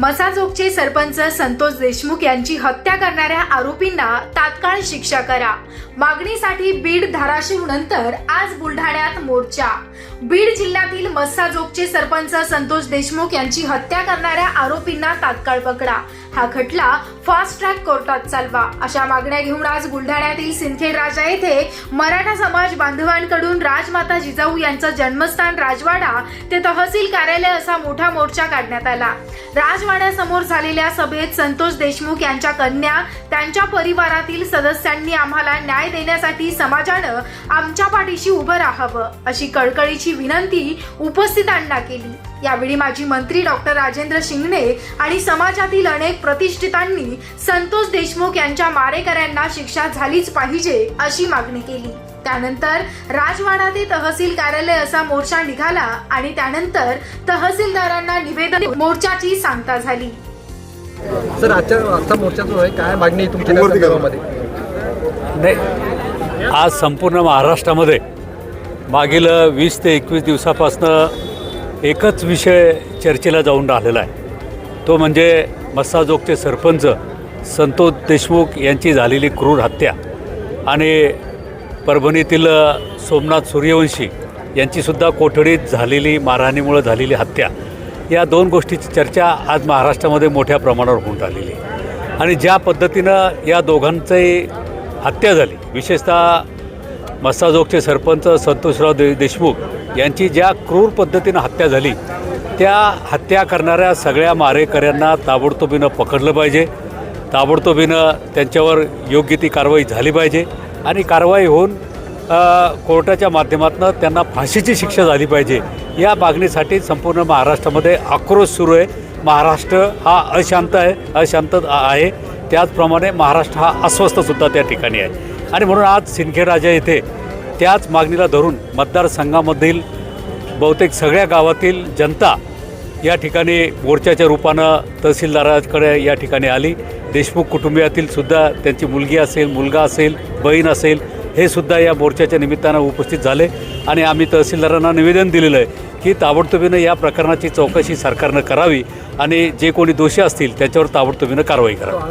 मसाजोगचे सरपंच संतोष देशमुख यांची हत्या करणाऱ्या आरोपींना तात्काळ शिक्षा करा. मागणीसाठी बीड धाराशिव नंतर आज बुलढाण्यात मोर्चा. बीड जिल्ह्यातील मस्साजोगचे सरपंच संतोष देशमुख यांची हत्या करणाऱ्या आरोपींना तात्काळ पकडा. हा खटला फास्ट ट्रॅक कोर्टात चालवा. अशा मागण्या घेऊन आज बुलढाण्यातील सिंदखेड राजा येथे मराठा समाज बांधवांकडून राजमाता जिजाऊ यांचं जन्मस्थान राजवाडा ते तहसील कार्यालय असा मोठा मोर्चा काढण्यात आला. राजवाड्यासमोर झालेल्या सभेत संतोष देशमुख यांच्या कन्या त्यांच्या परिवारातील सदस्यांनी आम्हाला न्याय देण्यासाठी समाजानं आमच्या पाठीशी उभं राहावं अशी कळकळीची विनंती उपस्थितांना केली. यावेळी माजी मंत्री डॉक्टर राजेंद्र शिंगणे आणि समाजातील अनेक प्रतिष्ठितांनी संतोष देशमुख यांच्या मारेकऱ्यांना शिक्षा झालीच पाहिजे अशी मागणी केली. त्यानंतर राजवाडा ते तहसील कार्यालय असा मोर्चा निघाला आणि त्यानंतर तहसीलदारांना निवेदन मोर्चाची सांगता झाली. सर आजच्या आजचा मोर्चा जो आहे काय मागणी तुमच्या नाही आज संपूर्ण महाराष्ट्रामध्ये मागील वीस ते एकवीस दिवसापासनं एकच विषय चर्चेला जाऊन राहिलेला आहे. तो म्हणजे मस्साजोगचे सरपंच संतोष देशमुख यांची झालेली क्रूर हत्या आणि परभणीतील सोमनाथ सूर्यवंशी यांचीसुद्धा कोठडीत झालेली मारहाणीमुळं झालेली हत्या. या दोन गोष्टीची चर्चा आज महाराष्ट्रामध्ये मोठ्या प्रमाणावर होऊन राहिलेली आहे. आणि ज्या पद्धतीनं या दोघांचंही हत्या झाली विशेषतः मस्साजोगचे सरपंच संतोषराव दे देशमुख यांची ज्या क्रूर पद्धतीनं हत्या झाली त्या हत्या करणाऱ्या सगळ्या मारेकऱ्यांना ताबडतोबीनं पकडलं पाहिजे. ताबडतोबीनं त्यांच्यावर योग्य ती कारवाई झाली पाहिजे आणि कारवाई होऊन कोर्टाच्या माध्यमातून त्यांना फाशीची शिक्षा झाली पाहिजे. या मागणीसाठी संपूर्ण महाराष्ट्रामध्ये आक्रोश सुरू आहे. महाराष्ट्र हा अशांत आहे अशांत आहे. त्याचप्रमाणे महाराष्ट्र हा अस्वस्थसुद्धा त्या ठिकाणी आहे. आणि म्हणून आज सिंदखेडराजा येथे त्याच मागणीला धरून मतदारसंघामधील बहुतेक सगळ्या गावातील जनता या ठिकाणी मोर्चाच्या रूपानं तहसीलदाराकडे या ठिकाणी आली. देशमुख कुटुंबियातील सुद्धा त्यांची मुलगी असेल मुलगा असेल बहीण असेल हे सुद्धा या मोर्चाच्या निमित्तानं उपस्थित झाले. आणि आम्ही तहसीलदारांना निवेदन दिलेलं आहे की ताबडतोबीनं या प्रकरणाची चौकशी सरकारनं करावी आणि जे कोणी दोषी असतील त्याच्यावर ताबडतोबीनं कारवाई करावी.